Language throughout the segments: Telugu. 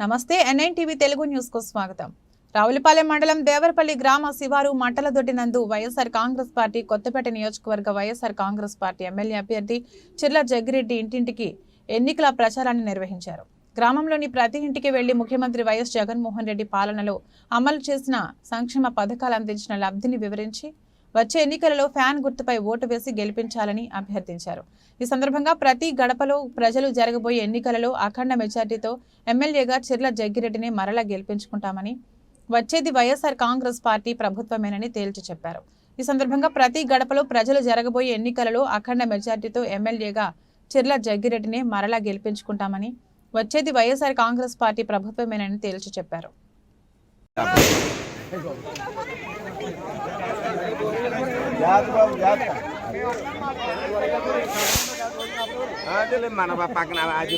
నమస్తే ఎన్ఐన్ టీవీ తెలుగు న్యూస్కు స్వాగతం. రావులపాలెం మండలం దేవరపల్లి గ్రామ శివారు మంటల దొడ్డినందు వైఎస్ఆర్ కాంగ్రెస్ పార్టీ కొత్తపేట నియోజకవర్గ వైఎస్ఆర్ కాంగ్రెస్ పార్టీ ఎమ్మెల్యే అభ్యర్థి చిర్ల జగ్గిరెడ్డి ఇంటింటికి ఎన్నికల ప్రచారాన్ని నిర్వహించారు. గ్రామంలోని ప్రతి ఇంటికి వెళ్ళి ముఖ్యమంత్రి వైఎస్ జగన్మోహన్ రెడ్డి పాలనలో అమలు చేసిన సంక్షేమ పథకాలు అందించిన లబ్ధిని వివరించి వచ్చే ఎన్నికలలో ఫ్యాన్ గుర్తుపై ఓటు వేసి గెలిపించాలని అభ్యర్థించారు. ఈ సందర్భంగా ప్రతి గడపలో ప్రజలు జరగబోయే ఎన్నికలలో అఖండ మెజార్టీతో ఎమ్మెల్యేగా చిర్ల జగ్గిరెడ్డిని మరలా గెలిపించుకుంటామని వచ్చేది వైఎస్ఆర్ కాంగ్రెస్ పార్టీ ప్రభుత్వమేనని తేల్చి చెప్పారు. ఈ సందర్భంగా ప్రతి గడపలో ప్రజలు జరగబోయే ఎన్నికలలో అఖండ మెజార్టీతో ఎమ్మెల్యేగా చిర్ల జగ్గిరెడ్డిని మరలా గెలిపించుకుంటామని వచ్చేది వైఎస్ఆర్ కాంగ్రెస్ పార్టీ ప్రభుత్వమేనని తేల్చి చెప్పారు. మన పక్కన అది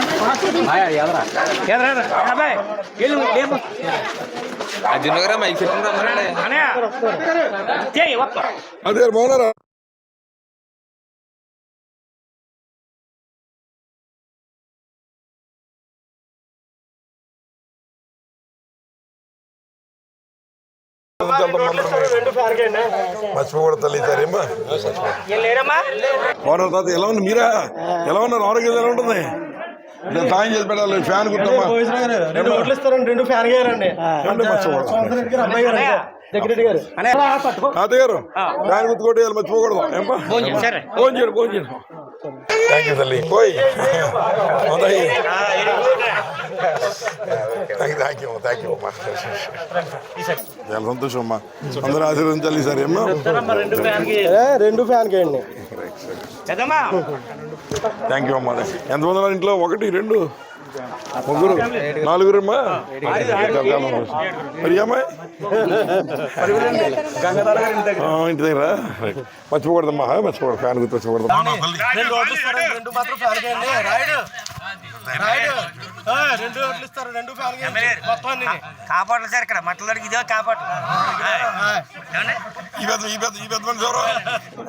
చెప్పింది రమ్మనండి అదే మౌనరా మర్చిపోకూడదు తల్లి సరేమ్మా మౌన తాత ఎలా ఉంది మీరా ఎలా ఉన్నారు ఆరోగ్యం ఎలా ఉంటుంది నేను సాయం చేసి పెట్టాలి ఫ్యాన్ కుట్టమ్మా. రెండు ఓట్లు ఇస్తారండి రెండు ఫ్యాన్ గారండి. రెడ్డి గారు. ఫ్యాన్ గుర్తుకోటి మర్చిపోకూడదు. ఫోన్ చేయడు ఫోన్ చేయడు. థ్యాంక్ యూ తల్లి. పోయి. థ్యాంక్ యూ థ్యాంక్ యూ అమ్మా. చాలా సంతోషం అమ్మా. అందరూ ఆశీర్వదించాలి సార్ ఏమ్మా? ఏ, రెండు ఫ్యాన్ గేయండి థ్యాంక్ యూ అమ్మా. ఎంతమంది ఉన్నారు ఇంట్లో? ఒకటి రెండు? ముగ్గురు? నాలుగురు అమ్మా? మరి అమ్మాయి? ఆ, ఇంటి దగ్గర. మర్చిపోకూడదమ్మా. మర్చిపోకూడదు. ఫ్యాన్ గుర్తు మర్చిపోకూడదు. రెండు ఓట్లు ఇస్తారండి రెండు మాత్రం ఫ్యాన్ గేయండి రాయుడు రాయుడు ఆ, రెండు ఓట్లు ఇస్తారు రెండు మొత్తం కాపాడలు సార్ ఇక్కడ మట్టలడికి ఇదే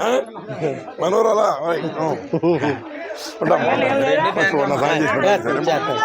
ఆ? మనోరాలా. ఉంటాం.